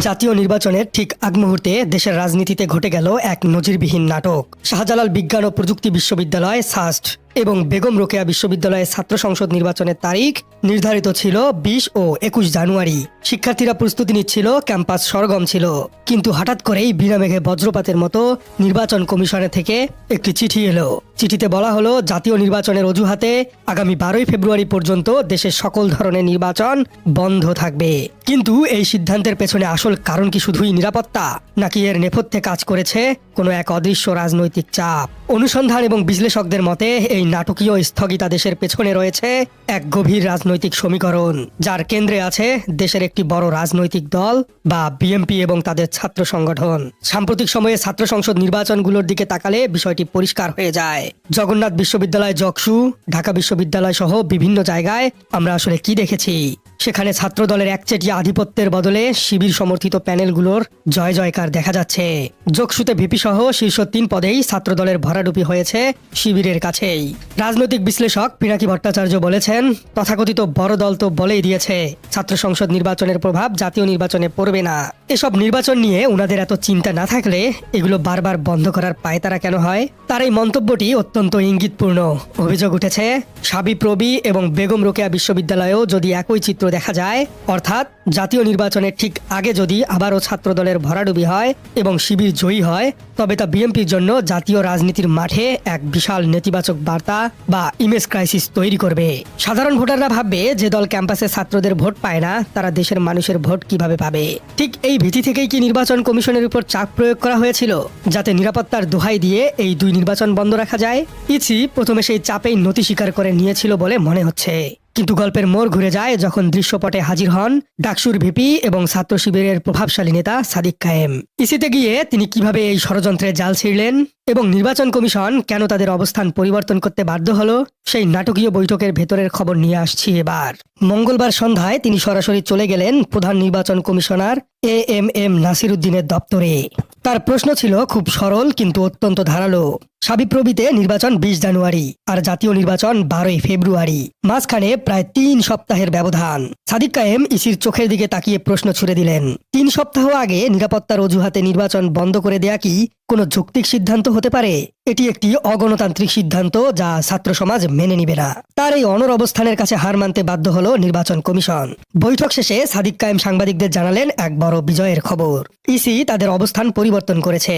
জাতীয় নির্বাচনের ঠিক আগ মুহূর্তে দেশের রাজনীতিতে ঘটে গেল এক নজিরবিহীন নাটক। শাহজালাল বিজ্ঞান ও প্রযুক্তি বিশ্ববিদ্যালয় সাস্ট এবং বেগম রোকেয়া বিশ্ববিদ্যালয়ের ছাত্র সংসদ নির্বাচনের তারিখ নির্ধারিত ছিল বিশ ও একুশ জানুয়ারি। শিক্ষার্থীরা প্রস্তুতি নিচ্ছিল, ক্যাম্পাস সরগম ছিল। কিন্তু হঠাৎ করেই বিনা মেঘে বজ্রপাতের মতো নির্বাচন কমিশনের থেকে একটি চিঠি এলো। চিঠিতে বলা হলো, জাতীয় নির্বাচনের অজুহাতে আগামী বারোই ফেব্রুয়ারি পর্যন্ত দেশের সকল ধরনের নির্বাচন বন্ধ থাকবে। কিন্তু এই সিদ্ধান্তের পেছনে আসল কারণ কি শুধুই নিরাপত্তা, নাকি এর নেপথ্যে কাজ করেছে কোনো এক অদৃশ্য রাজনৈতিক চাপ? অনুসন্ধান এবং বিশ্লেষকদের মতে, এই নাটকীয় স্থগিতাদেশের পেছনে রয়েছে এক গভীর রাজনৈতিক সমীকরণ, যার কেন্দ্রে আছে দেশের একটি বড় রাজনৈতিক দল বা বিএমপি এবং তাদের ছাত্র সংগঠন। সাম্প্রতিক সময়ে ছাত্র সংসদ নির্বাচনগুলোর দিকে তাকালে বিষয়টি পরিষ্কার হয়ে যায়। জগন্নাথ বিশ্ববিদ্যালয় জকসু ঢাকা বিশ্ববিদ্যালয় সহ বিভিন্ন জায়গায় আমরা আসলে কি দেখেছি? সেখানে ছাত্র দলের একচেটিয়া আধিপত্যের বদলে শিবির সমর্থিত প্যানেলগুলোর জয় জয়কার দেখা যাচ্ছে। যোগসুতে ভিপি সহ শীর্ষ তিন পদেই ছাত্র দলের ভরাডুপি হয়েছে শিবিরের কাছেই। রাজনৈতিক বিশ্লেষক পিনাকি ভট্টাচার্য বলেছেন, তথাকথিত বড় দল তো বলেই দিয়েছে, ছাত্র সংসদ নির্বাচনের প্রভাব জাতীয় নির্বাচনে পড়বে না। এসব নির্বাচন নিয়ে ওনাদের এত চিন্তা না থাকলে এগুলো বারবার বন্ধ করার পায়তারা কেন হয়? তার এই মন্তব্যটি অত্যন্ত ইঙ্গিতপূর্ণ। অভিযোগ উঠেছে সাবি প্রবি এবং বেগম রোকেয়া বিশ্ববিদ্যালয়েও যদি একই চিত্র দেখা যায়। অর্থাৎ জাতীয় নির্বাচনের ঠিক আগে যদি আবারও ছাত্র দলের ভরাডুবি হয় এবং শিবির জয়ী হয়, তবে তা বিএনপির জন্য জাতীয় রাজনীতির মাঠে এক বিশাল নেতিবাচক বার্তা বা ইমেজ ক্রাইসিস তৈরি করবে। সাধারণ ভোটাররা ভাববে যে দল ক্যাম্পাসে ছাত্রদের ভোট পায় না, তারা দেশের মানুষের ভোট কীভাবে পাবে? ঠিক এই ভীতি থেকেই কি নির্বাচন কমিশনের উপর চাপ প্রয়োগ করা হয়েছিল? যাতে নিরাপত্তার দোহাই দিয়ে এই দুই নির্বাচন বন্ধ রাখা যায়? ইসি প্রথমে সেই চাপেই নতি স্বীকার করে নিয়েছিল বলে মনে হচ্ছে। কিন্তু গল্পের মোড় ঘুরে যায় যখন দৃশ্যপটে হাজির হন ডাকসুর ভিপি এবং ছাত্র শিবিরের প্রভাবশালী নেতা সাদিক কায়েম। ইসিতে গিয়ে তিনি কীভাবে এই ষড়যন্ত্রে জাল ছিঁড়লেন? এবং নির্বাচন কমিশন কেন তাদের অবস্থান পরিবর্তন করতে বাধ্য হলো, সেই নাটকীয় বৈঠকের ভেতরের খবর নিয়ে আসছি এবার। মঙ্গলবার সন্ধ্যায় তিনি সরাসরি চলে গেলেন প্রধান নির্বাচন commissioner A M M Nasir উদ্দিনের দপ্তরে। তার প্রশ্ন ছিল খুব সরল কিন্তু অত্যন্ত ধারালো। সাবিপ্রবিতে নির্বাচন বিশ জানুয়ারি আর জাতীয় নির্বাচন বারোই ফেব্রুয়ারি। মাঝখানে প্রায় তিন সপ্তাহের ব্যবধান। সাদিক কায়েম ইসির চোখের দিকে তাকিয়ে প্রশ্ন ছুড়ে দিলেন, তিন সপ্তাহ আগে নিরাপত্তার অজুহাতে নির্বাচন বন্ধ করে দেয়া কি কোনো যৌক্তিক সিদ্ধান্ত হতে পারে। এটি একটি অগণতান্ত্রিক সিদ্ধান্ত যা ছাত্র সমাজ মেনে নিবে না। তার এই অনর অবস্থানের কাছে হার মানতে বাধ্য হলো নির্বাচন কমিশন। বৈঠক শেষে সাদিক কায়েম সাংবাদিকদের জানালেন এক বড় বিজয়ের খবর। ইসি তাদের অবস্থান পরিবর্তন করেছে।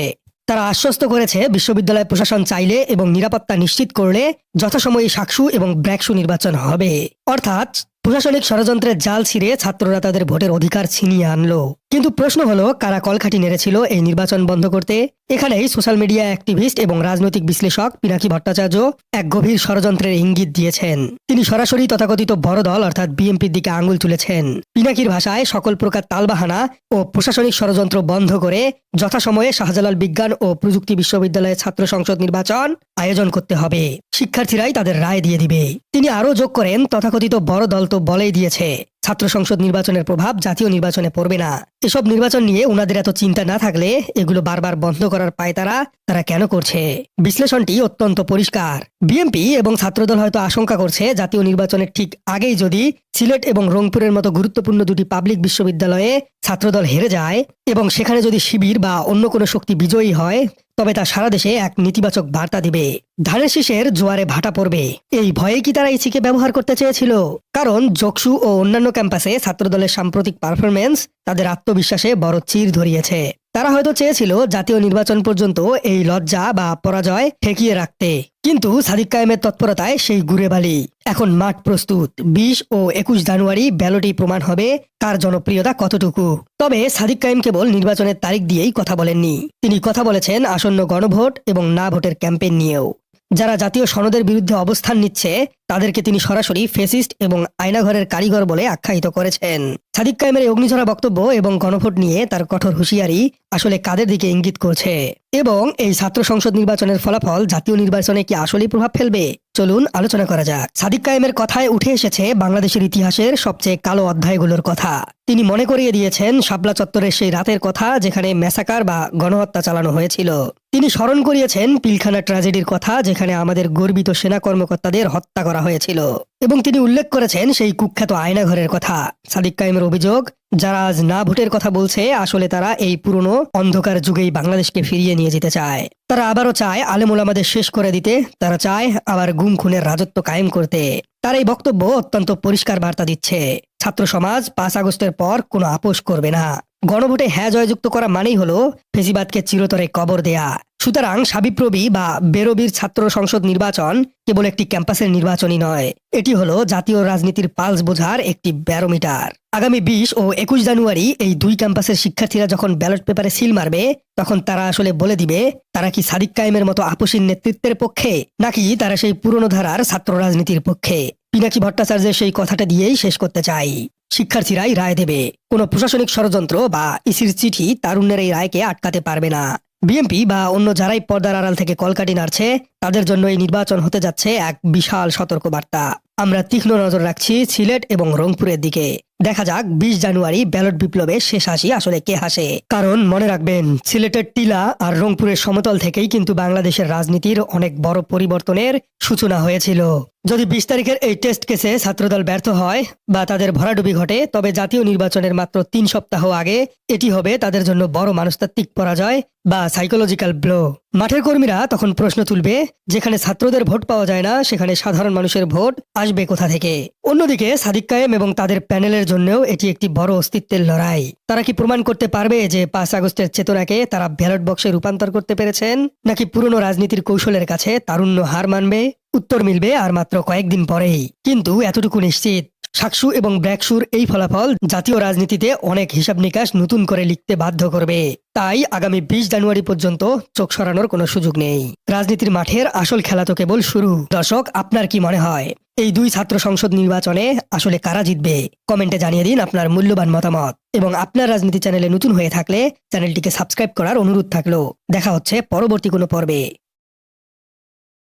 তারা আশ্বস্ত করেছে বিশ্ববিদ্যালয় প্রশাসন চাইলে এবং নিরাপত্তা নিশ্চিত করলে যথাসময়ে সাকসু এবং ব্র্যাকসু নির্বাচন হবে। অর্থাৎ প্রশাসনিক ষড়যন্ত্রের জাল ছিঁড়ে ছাত্ররা তাদের ভোটের অধিকার ছিনিয়ে আনলো। কিন্তু প্রশ্ন হলো, কারা কলকাঠি নেড়েছিল এই নির্বাচন বন্ধ করতে? এখানেই সোশ্যাল মিডিয়া অ্যাক্টিভিস্ট এবং রাজনৈতিক বিশ্লেষক পিনাকি ভট্টাচার্য এক গভীর ষড়যন্ত্রের ইঙ্গিত দিয়েছেন। তিনি সরাসরি তথাকথিত বড় দল, অর্থাৎ বিএনপির দিকে আঙুল তুলেছেন। পিনাকির ভাষায় সকল প্রকার তালবাহানা ও প্রশাসনিক ষড়যন্ত্র বন্ধ করে যথাসময়ে শাহজালাল বিজ্ঞান ও প্রযুক্তি বিশ্ববিদ্যালয়ের ছাত্র সংসদ নির্বাচন আয়োজন করতে হবে। শিক্ষার্থীরাই তাদের রায় দিয়ে দিবে। তিনি আরও যোগ করেন, তথাকথিত বড় দল তো বলেই দিয়েছে, ছাত্র সংসদ নির্বাচনের প্রভাব জাতীয় নির্বাচনে পড়বে না। এসব নির্বাচন নিয়ে ওনাদের এত চিন্তা না থাকলে এগুলো বারবার বন্ধ করার পায় তারা তারা কেন করছে? বিশ্লেষণটি অত্যন্ত পরিষ্কার। বিএনপি এবং ছাত্রদল হয়তো আশঙ্কা করছে জাতীয় নির্বাচনের ঠিক আগেই যদি সিলেট এবং রংপুরের মতো গুরুত্বপূর্ণ দুটি পাবলিক বিশ্ববিদ্যালয়ে ছাত্রদল হেরে যায় এবং সেখানে যদি শিবির বা অন্য কোনো শক্তি বিজয়ী হয়, তবে তা সারা দেশে এক নেতিবাচক বার্তা দিবে। ধানের শীষের জোয়ারে ভাটা পড়বে। এই ভয়ে কি তারা ইসিকে ব্যবহার করতে চেয়েছিল? কারণ জকসু ও অন্যান্য ক্যাম্পাসে ছাত্রদলের সাম্প্রতিক পারফরমেন্স তাদের আত্মবিশ্বাসে বড় চির ধরিয়েছে। তারা হয়তো চেয়েছিল জাতীয় নির্বাচন পর্যন্ত এই লজ্জা বা পরাজয় ঠেকিয়ে রাখতে। কিন্তু সাদিক কায়েমের তৎপরতায় সেই গুড়ে বালি। এখন মাঠ প্রস্তুত। বিশ ও একুশ জানুয়ারি ব্যালটই প্রমাণ হবে তার জনপ্রিয়তা কতটুকু। তবে সাদিক কায়েম কেবল নির্বাচনের তারিখ দিয়েই কথা বলেননি। তিনি কথা বলেছেন আসন্ন গণভোট এবং না ভোটের ক্যাম্পেইন নিয়েও। যারা জাতীয় সনদের বিরুদ্ধে অবস্থান নিচ্ছে তাদেরকে তিনি সরাসরি ফেসিস্ট এবং আয়নাঘরের কারিগর বলে আখ্যায়িত করেছেন। সাদিক কায়েমের অগ্নিঝরা বক্তব্য এবং গণভোট নিয়ে তার কঠোর হুঁশিয়ারি আসলে কাদের দিকে ইঙ্গিত করছে? এবং এই ছাত্র সংসদ নির্বাচনের ফলাফল জাতীয় নির্বাচনে কি আসলেই প্রভাব ফেলবে? চলুন আলোচনা করা যাক। সাদিক কায়েমের কথায় উঠে এসেছে বাংলাদেশের ইতিহাসের সবচেয়ে কালো অধ্যায়গুলোর কথা। তিনি মনে করিয়ে দিয়েছেন শাপলা চত্বরের সেই রাতের কথা যেখানে ম্যাসাকার বা গণহত্যা চালানো হয়েছিল। তিনি স্মরণ করিয়েছেন পিলখানা ট্র্যাজেডির কথা যেখানে আমাদের গর্বিত সেনা কর্মকর্তাদের হত্যা করা হয়েছিল। এবং তিনি উল্লেখ করেছেন সেই কুখ্যাত আয়নাঘরের কথা। সাদিক কায়েমের অভিযোগ, যারা আজ না ভোটের কথা বলছে, আসলে তারা এই পুরনো অন্ধকার যুগেই বাংলাদেশকে ফিরিয়ে নিয়ে যেতে চায়। তারা আবারও চায় আলেমুল আমাদের শেষ করে দিতে। তারা চায় আবার গুম খুনের রাজত্ব কায়েম করতে। তার এই বক্তব্য অত্যন্ত পরিষ্কার বার্তা দিচ্ছে। ছাত্র সমাজ পাঁচ আগস্টের পর কোনো আপোষ করবে না। গণভোটে হ্যাঁ জয়যুক্ত করা মানেই হলো ফেসিবাদকে চিরতরে কবর দেয়া। সুতরাং সাবিপ্রবি বা বেরবির ছাত্র সংসদ নির্বাচন কেবল একটি ক্যাম্পাসের নির্বাচনই নয়, এটি হলো জাতীয় রাজনীতির পালস বোঝার একটি ব্যারোমিটার। আগামী বিশ ও একুশ জানুয়ারি এই দুই ক্যাম্পাসের শিক্ষার্থীরা যখন ব্যালট পেপারে সিল মারবে, তখন তারা আসলে বলে দিবে, তারা কি সাদিক কায়েমের মতো আপসীর নেতৃত্বের পক্ষে, নাকি তারা সেই পুরনো ধারার ছাত্র রাজনীতির পক্ষে? পিনাকি ভট্টাচার্যের সেই কথাটা দিয়েই শেষ করতে চাই। শিক্ষার্থীরাই রায় দেবে। কোনো প্রশাসনিক ষড়যন্ত্র বা ইসির চিঠি তারুণ্যের এই রায়কে আটকাতে পারবে না। বিএনপি বা অন্য যারাই পর্দার আড়াল থেকে কলকাটি নাড়ছে, তাদের জন্য এই নির্বাচন হতে যাচ্ছে এক বিশাল সতর্কবার্তা। আমরা তীক্ষ্ণ নজর রাখছি সিলেট এবং রংপুরের দিকে। দেখা যাক, বিশ জানুয়ারি ব্যালট বিপ্লবে শেষ হাসি আসলে কে হাসে। কারণ মনে রাখবেন, সিলেটের টিলা আর রংপুরের সমতল থেকেই কিন্তু বাংলাদেশের রাজনীতির অনেক বড় পরিবর্তনের সূচনা হয়েছিল। যদি বিশ তারিখের এই টেস্ট কেসে ছাত্রদল ব্যর্থ হয় বা তাদের ভরাডুবি ঘটে, তবে জাতীয় নির্বাচনের মাত্র তিন সপ্তাহ আগে এটি হবে তাদের জন্য বড় মানসতাত্ত্বিক পরাজয় বা সাইকোলজিক্যাল ব্লো মাঠের কর্মীরা তখন প্রশ্ন তুলবে, যেখানে ছাত্রদের ভোট পাওয়া যায় না, সেখানে সাধারণ মানুষের ভোট আসবে কোথা থেকে? অন্যদিকে সাদিক কায়েম এবং তাদের প্যানেলের জন্যও এটি একটি বড় অস্তিত্বের লড়াই। তারা কি প্রমাণ করতে পারবে যে পাঁচ আগস্টের চেতনাকে তারা ব্যালট বক্সে রূপান্তর করতে পেরেছেন? নাকি পুরনো রাজনীতির কৌশলের কাছে তারুণ্য হার মানবে? উত্তর মিলবে আর মাত্র কয়েকদিন পরেই। কিন্তু এতটুকু নিশ্চিত সাকসু এবং ব্র্যাকসুর এই ফলাফল জাতীয় রাজনীতিতে অনেক হিসাব নিকাশ নতুন করে লিখতে বাধ্য করবে। তাই আগামী বিশ জানুয়ারি পর্যন্ত চোখ সরানোর কোনো সুযোগ নেই। রাজনীতির মাঠের আসল খেলা তো কেবল শুরু। দর্শক, আপনার কি মনে হয়? এই দুই ছাত্র সংসদ নির্বাচনে আসলে কারা জিতবে? কমেন্টে জানিয়ে দিন আপনার মূল্যবান মতামত। এবং আপনার রাজনীতি চ্যানেলে নতুন হয়ে থাকলে চ্যানেলটিকে সাবস্ক্রাইব করার অনুরোধ থাকল দেখা হচ্ছে পরবর্তী কোনো পর্বে।